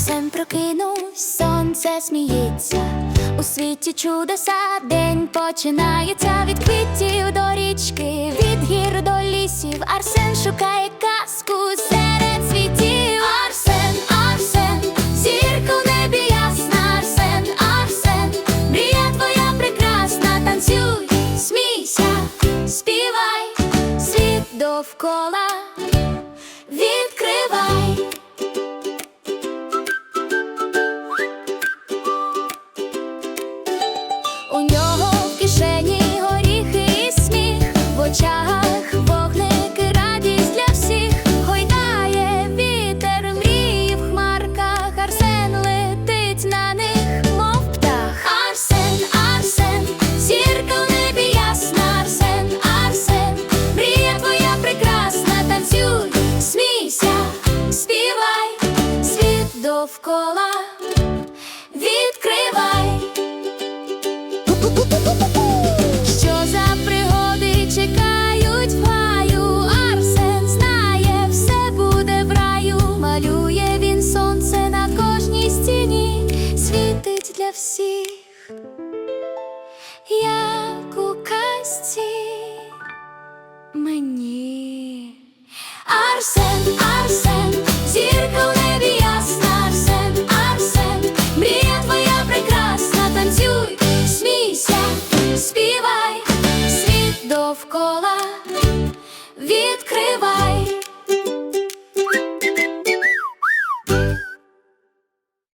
Арсен прокинусь, сонце сміється. У світі чудеса день починається від квітів до річки, від гір до лісів. Арсен шукає казку серед світів. Арсен, Арсен, зірка в небі ясна. Арсен, Арсен, мрія твоя прекрасна. Танцюй, смійся, співай, світ довкола У нього кишені горіхи сміх, в очах вогники, радість для всіх, гойдає вітер, мрії в Арсен летить на них, мов птах. Арсен, Арсен, зірка небі ясна, Арсен, Арсен, мрія твоя прекрасна, танцюй, смійся, співай, світ довкола відкривай. всіх, як у казці мені. Арсен, Арсен, зірка в небі ясна, Арсен, Арсен, мрія твоя прекрасна, танцюй, смійся, співай, світ довкола.